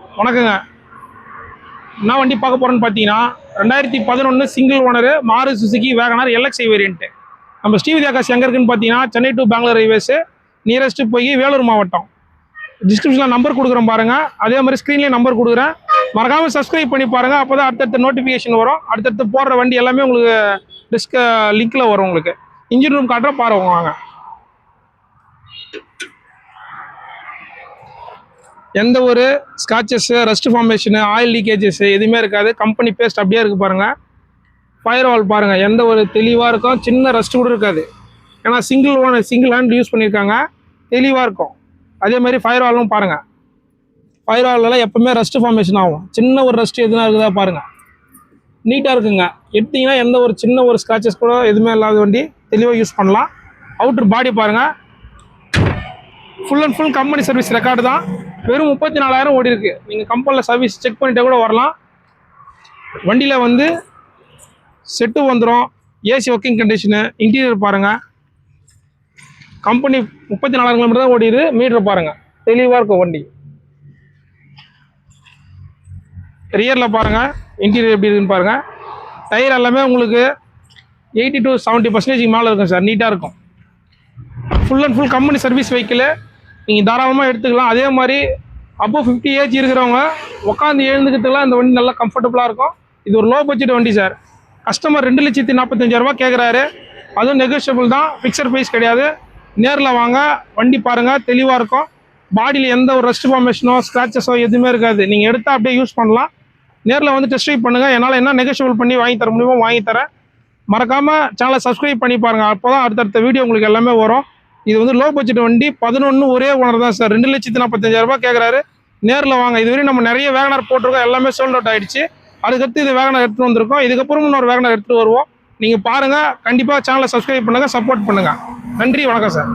வணக்கங்க. என்ன வண்டி பார்க்க போகிறோன்னு பார்த்தீங்கன்னா ரெண்டாயிரத்தி பதினொன்று சிங்கிள் ஓனரு மாறு Suzuki wagon R LXi variant நம்ம ஸ்ரீவிதி ஆகாஷ் எங்கே இருக்குன்னு பார்த்தீங்கன்னா Chennai to Bangalore railways nearest போய் வேலூர் மாவட்டம். டிஸ்கிரிப்ஷனில் நம்பர் கொடுக்குறேன் பாருங்கள் அதே மாதிரி ஸ்க்ரீன்லேயே நம்பர் கொடுக்குறேன். மறக்காமல் சப்ஸ்கிரைப் பண்ணி பாருங்கள் அப்போ தான் அடுத்தடுத்த நோட்டிஃபிகேஷன் வரும். அடுத்தடுத்து போடுற வண்டி எல்லாமே உங்களுக்கு டிஸ்க லிங்க்கில் வரும் உங்களுக்கு. இன்ஜின் ரூம் காட்டுற பாருங்க வாங்க. எந்த ஒரு scratches rust formation oil leakages எதுவுமே இருக்காது. கம்பெனி பேஸ்ட் அப்படியே இருக்குது பாருங்கள் ஃபயர் வால் பாருங்கள் எந்த ஒரு தெளிவாக இருக்கும் சின்ன ரஸ்ட் கூட இருக்காது. ஏன்னா single own single hand use பண்ணியிருக்காங்க தெளிவாக இருக்கும். அதே மாதிரி ஃபயர் வாலும் பாருங்கள் ஃபயர் வால்லாம் எப்போவுமே ரஸ்ட் ஃபார்மேஷன் ஆகும். சின்ன ஒரு ரஸ்ட் எதுனா இருக்குதா பாருங்கள் நீட்டாக இருக்குங்க. எடுத்தீங்கன்னா எந்த ஒரு சின்ன ஒரு ஸ்க்ராச்சஸ் கூட எதுவுமே இல்லாத வண்டி தெளிவாக யூஸ் பண்ணலாம். அவுட்ரு பாடி பாருங்கள் full and full company service record தான். வெறும் முப்பத்தி நாலாயிரம் ஓடி இருக்கு. நீங்கள் கம்பெனியில் சர்வீஸ் செக் பண்ணிட்டே கூட வரலாம். வண்டியில் வந்து செட்டு வந்துடும் ஏசி ஒர்க்கிங் கண்டிஷனு இன்டீரியர் பாருங்கள் கம்பெனி முப்பத்தி நாலாயிரம் கிலோமீட்டர் தான் ஓடிடுது மீட்டர் பாருங்கள் தெளிவாக இருக்கும் வண்டி. ரியரில் பாருங்கள் இன்டீரியர் எப்படி இருக்குன்னு பாருங்கள் டயர் எல்லாமே உங்களுக்கு எயிட்டி டு செவன்ட்டி பர்சன்டேஜ் மேலே இருக்கும் சார் நீட்டாக இருக்கும். Full and full company service vehicle நீங்கள் தாராளமாக எடுத்துக்கலாம். அதே மாதிரி அப்போ ஃபிஃப்டி ஏஜ் இருக்கிறவங்க உட்காந்து எழுந்துக்கிட்டுலாம் இந்த வண்டி நல்லா கம்ஃபர்டபுளாக இருக்கும். இது ஒரு லோ பட்ஜெட் வண்டி சார் கஸ்டமர் ரெண்டு லட்சத்தி நாற்பத்தஞ்சாயிரரூபா கேட்குறாரு அதுவும் நெகோஷியபிள் தான். ஃபிக்ஸட் ப்ரைஸ் கிடையாது. நேரில் வாங்க. வண்டி பாருங்கள் தெளிவாக இருக்கும். பாடியில் எந்த ஒரு ரெஸ்ட் ஃபார்மேஷனோ ஸ்க்ராச்சஸோ எதுவுமே இருக்காது. நீங்கள் எடுத்தால் அப்படியே யூஸ் பண்ணலாம். நேரில் வந்து டெஸ்ட் ட்ரைவ் பண்ணுங்கள் என்னால் என்ன நெகோஷியபிள் பண்ணி வாங்கி தர முடியுமோ வாங்கி தரேன். மறக்காமல் சேனலை சப்ஸ்கிரைப் பண்ணி பாருங்கள் அப்போ தான் அடுத்தடுத்த வீடியோ உங்களுக்கு எல்லாமே வரும். இது வந்து லோ பட்ஜெட் வண்டி பதினொன்று ஒரே ஓனர் தான் சார் ரெண்டு லட்சத்தி நாற்பத்தஞ்சாயிரம் ரூபாய் கேட்குறாரு நேரில் வாங்க. இதுவரையும் நம்ம நிறைய வேகனார் போட்டிருக்கோம். எல்லாமே சோல்ட் அவுட் ஆகிடுச்சு அதுக்கடுத்து இது வேகனார் எடுத்துகிட்டு வந்திருக்கோம். இதுக்கப்புறம் இன்னொரு வேகனார் எடுத்துகிட்டு வருவோம். நீங்கள் பாருங்கள் கண்டிப்பாக சேனலை சப்ஸ்கிரைப் பண்ணுங்கள் சப்போர்ட் பண்ணுங்கள் நன்றி வணக்கம் சார்